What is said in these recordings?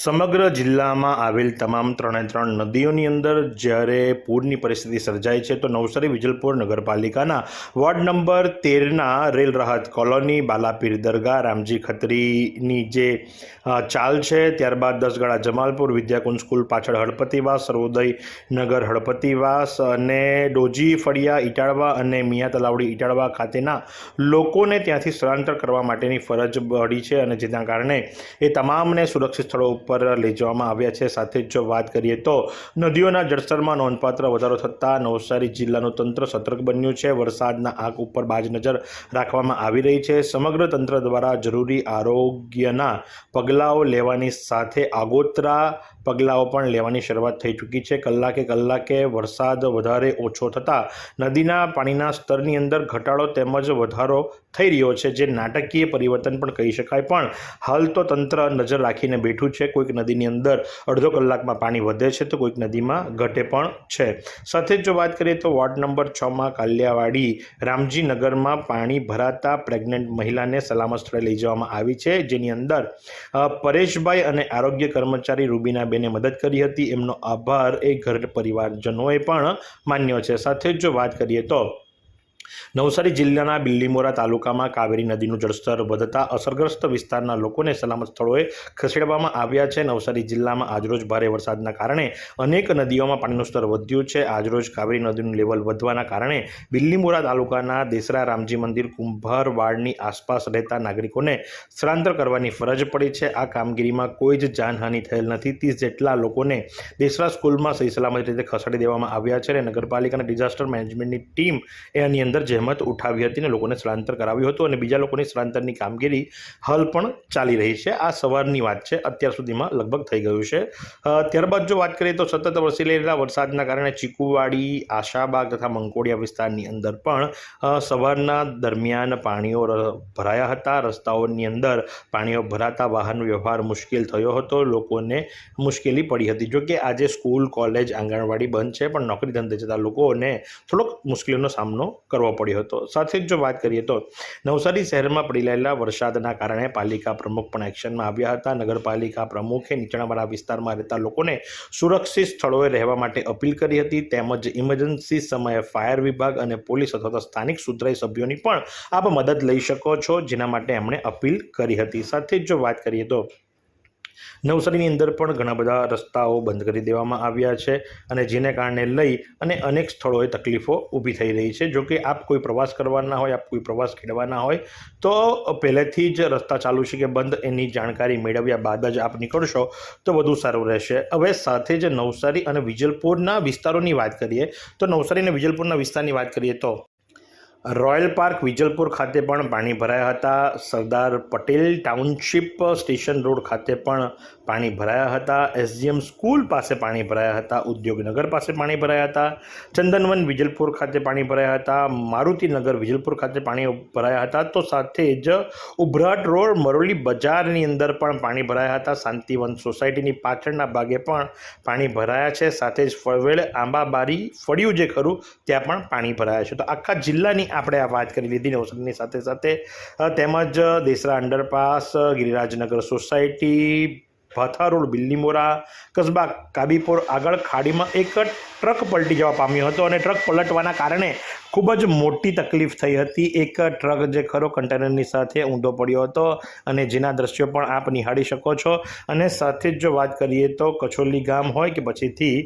સમગ્ર જિલ્લામાં આવેલ તમામ ત્રણે ત્રણ નદીઓની અંદર જ્યારે પૂરની પરિસ્થિતિ સર્જાઈ છે, તો નવસારી, વિજલપુર નગરપાલિકાના વોર્ડ નંબર તેરના રેલ રાહત કોલોની, બાલાપીર દરગાહ, રામજી ખત્રીની જે ચાલ છે, ત્યારબાદ દસગાળા જમાલપુર વિદ્યાકુંજ સ્કૂલ પાછળ હળપતિવાસ, સર્વોદય નગર હળપતિવાસ અને ડોજી, ફળિયા ઇટાળવા અને મિયા તલાવડી ઇટાળવા ખાતેના લોકોને ત્યાંથી સ્થળાંતર કરવા માટેની ફરજ પડી છે અને જેના કારણે એ તમામને સુરક્ષિત સ્થળો ઉપર લઈ જવામાં આવ્યા છે. સાથે જ જો વાત કરીએ તો નદીઓના જળસ્તરમાં નોંધપાત્ર વધારો થતાં નવસારી જિલ્લાનું તંત્ર સતર્ક બન્યું છે. વરસાદના આંખ ઉપર બાજ નજર રાખવામાં આવી રહી છે. સમગ્ર તંત્ર દ્વારા જરૂરી આરોગ્યના પગલાઓ લેવાની સાથે આગોતરા પગલાઓ પણ લેવાની શરૂઆત થઈ ચૂકી છે. કલાકે કલાકે વરસાદ વધારે ઓછો થતાં નદીના પાણીના સ્તરની અંદર ઘટાડો તેમજ વધારો થઈ રહ્યો છે, જે નાટકીય પરિવર્તન પણ કહી શકાય. પણ હાલ તો તંત્ર નજર રાખીને બેઠું છે. કોઈક નદીની અંદર અડધો કલાકમાં પાણી વધે છે તો કોઈક નદીમાં ઘટે પણ છે. સાથે જ જો વાત કરીએ તો વોર્ડ નંબર છમાં કાલિયાવાડી રામજી નગરમાં પાણી ભરાતા પ્રેગ્નન્ટ મહિલાને સલામત સ્થળે લઈ જવામાં આવી છે. જેની અંદર પરેશભાઈ અને આરોગ્ય કર્મચારી રૂબીનાબેને મદદ કરી હતી. એમનો આભાર એ ઘર પરિવારજનોએ પણ માન્યો છે. સાથે જ જો વાત કરીએ તો નવસારી જિલ્લાના બિલ્લીમોરા તાલુકામાં કાવેરી નદીનું જળસ્તર વધતા અસરગ્રસ્ત વિસ્તારના લોકોને સલામત સ્થળોએ ખસેડવામાં આવ્યા છે. નવસારી જિલ્લામાં આજરોજ ભારે વરસાદના કારણે અનેક નદીઓમાં પાણીનું સ્તર વધ્યું છે. આજરોજ કાવેરી નદીનું લેવલ વધવાના કારણે બિલ્લીમોરા તાલુકાના દેસરા રામજી મંદિર, કુંભારવાડની આસપાસ રહેતા નાગરિકોને સ્થળાંતર કરવાની ફરજ પડી છે. આ કામગીરીમાં કોઈ જ જાનહાનિ થયેલ નથી. ત્રીસ જેટલા લોકોને દેસરા સ્કૂલમાં સહી સલામત રીતે ખસેડી દેવામાં આવ્યા છે અને નગરપાલિકાના ડિઝાસ્ટર મેનેજમેન્ટની ટીમ એની આની અંદર જહેમત ઉઠાવી હતી અને લોકોને સ્થળાંતર કરાવ્યું હતું અને બીજા લોકોની સ્થળાંતરની કામગીરી હાલ પણ ચાલી રહી છે. આ સવારની વાત છે. અત્યાર સુધીમાં લગભગ થઈ ગયું છે. ત્યારબાદ જો વાત કરીએ તો સતત વરસી રહેલા વરસાદના કારણે ચીકુવાડી, આશાબાગ તથા મંકોડિયા વિસ્તારની અંદર પણ સવારના દરમિયાન પાણીઓ ભરાયા હતા. રસ્તાઓની અંદર પાણીઓ ભરાતા વાહન વ્યવહાર મુશ્કેલ થયો હતો. લોકોને મુશ્કેલી પડી હતી. જોકે આજે સ્કૂલ, કોલેજ, આંગણવાડી બંધ છે, પણ નોકરી ધંધે જતા લોકોને થોડોક મુશ્કેલીનો સામનો કરવો પડ્યો હતો. સાથે જ જો વાત કરીએ તો નવસારી શહેરમાં પડી રહેલા વરસાદના કારણે પાલિકા પ્રમુખ પણ એક્શનમાં આવ્યા હતા. નગરપાલિકા પ્રમુખે નીચાણવાળા વિસ્તારમાં રહેતા લોકોને સુરક્ષિત સ્થળોએ રહેવા માટે અપીલ કરી હતી. તેમજ ઇમરજન્સી સમયે ફાયર વિભાગ અને પોલીસ અથવા સ્થાનિક સુધરાઈ સભ્યોની પણ આપ મદદ લઈ શકો છો, જેના માટે એમણે અપીલ કરી હતી. સાથે જ જો વાત કરીએ તો નવસારીની અંદર પણ ઘણા બધા રસ્તાઓ બંધ કરી દેવામાં આવ્યા છે અને જેને કારણે લઈ અને અનેક સ્થળોએ તકલીફો ઊભી થઈ રહી છે. જો કે આપ કોઈ પ્રવાસ કરવાના હોય, આપ કોઈ પ્રવાસ ખેડવાના હોય, તો પહેલેથી જ રસ્તા ચાલુ છે કે બંધ એની જાણકારી મેળવ્યા બાદ જ આપ નીકળશો તો વધુ સારું રહેશે. હવે સાથે જ નવસારી અને વિજલપુરના વિસ્તારોની વાત કરીએ તો નવસારી અને વિજલપુરના વિસ્તારની વાત કરીએ તો રોયલ પાર્ક વિજલપુર ખાતે પણ પાણી ભરાયા હતા. Sardar Patel township station road ખાતે પણ પાણી ભરાયા હતા. એસજીએમ સ્કૂલ પાસે પાણી ભરાયા હતા. ઉદ્યોગનગર પાસે પાણી ભરાયા હતા. ચંદનવન વિજલપુર ખાતે પાણી ભરાયા હતા. મારુતિનગર વિજલપુર ખાતે પાણી ભરાયા હતા. તો સાથે જ ઉભરાટ રોડ મરોલી બજારની અંદર પણ પાણી ભરાયા હતા. શાંતિવન સોસાયટીની પાછળના ભાગે પણ પાણી ભરાયા છે. સાથે જ ફળવેળ આંબાબારી ફળિયું જે ખરું, ત્યાં પણ પાણી ભરાયા છે. તો આખા જિલ્લાની આપણે આ વાત કરી લીધી નવસારીની સાથે સાથે તેમજ દેસરા અંડરપાસ, ગિરિરાજનગર સોસાયટી, ભથારોડ, બિલ્લીમોરા, કસબા, કાબીપોર આગળ ખાડીમાં એક ટ્રક પલટી જવા પામ્યો હતો અને ટ્રક પલટવાના કારણે ખૂબ જ મોટી તકલીફ થઈ હતી. એક ટ્રક જે ખરો કન્ટેનરની સાથે ઊંધો પડ્યો હતો અને જેના દ્રશ્યો પણ આપ નિહાળી શકો છો. અને સાથે જ જો વાત કરીએ તો કચોલી ગામ હોય કે પછીથી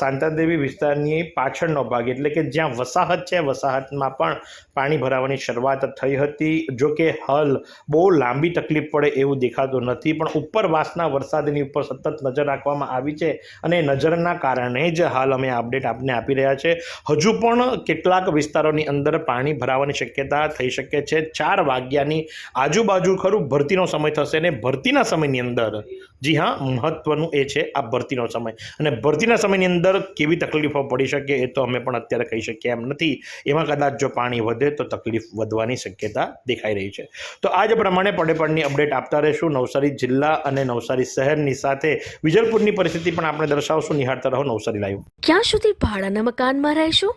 શાંતાદેવી વિસ્તારની પાછળનો ભાગ, એટલે કે જ્યાં વસાહત છે, વસાહતમાં પણ પાણી ભરાવાની શરૂઆત થઈ હતી. જો કે હાલ બહુ લાંબી તકલીફ પડે એવું દેખાતું નથી, પણ ઉપરવાસના વરસાદની ઉપર સતત નજર રાખવામાં આવી છે અને નજરના કારણે જ હાલ અમે અપડેટ આપને આપી રહ્યા છે. હજુ પણ કેટલાક વિસ્તારોની અંદર પાણી ભરાવાની શક્યતા થઈ શકે છે. ચાર વાગ્યાની આજુબાજુ ખરું ભરતીનો સમય થશે ને ભરતીના સમયની અંદર જી હા, મહત્વનું એ છે, આ ભરતીનો સમય. અને ભરતીના સમયની અંદર કેવી તકલીફો પડી શકે એ તો અમે પણ અત્યારે કહી શકીએ એમ નથી. એમાં કદાચ જો પાણી વધે તો તકલીફ વધવાની શક્યતા દેખાઈ રહી છે. તો આજ પ્રમાણે પડે પડની અપડેટ આપતા રહીશું. નવસારી જિલ્લા અને નવસારી શહેરની સાથે વિજલપુરની પરિસ્થિતિ પણ આપણે દર્શાવશું. નિહાળતા રહો નવસારી લાઈવ. ક્યાં સુધી ભાડાના મકાનમાં રહેશો?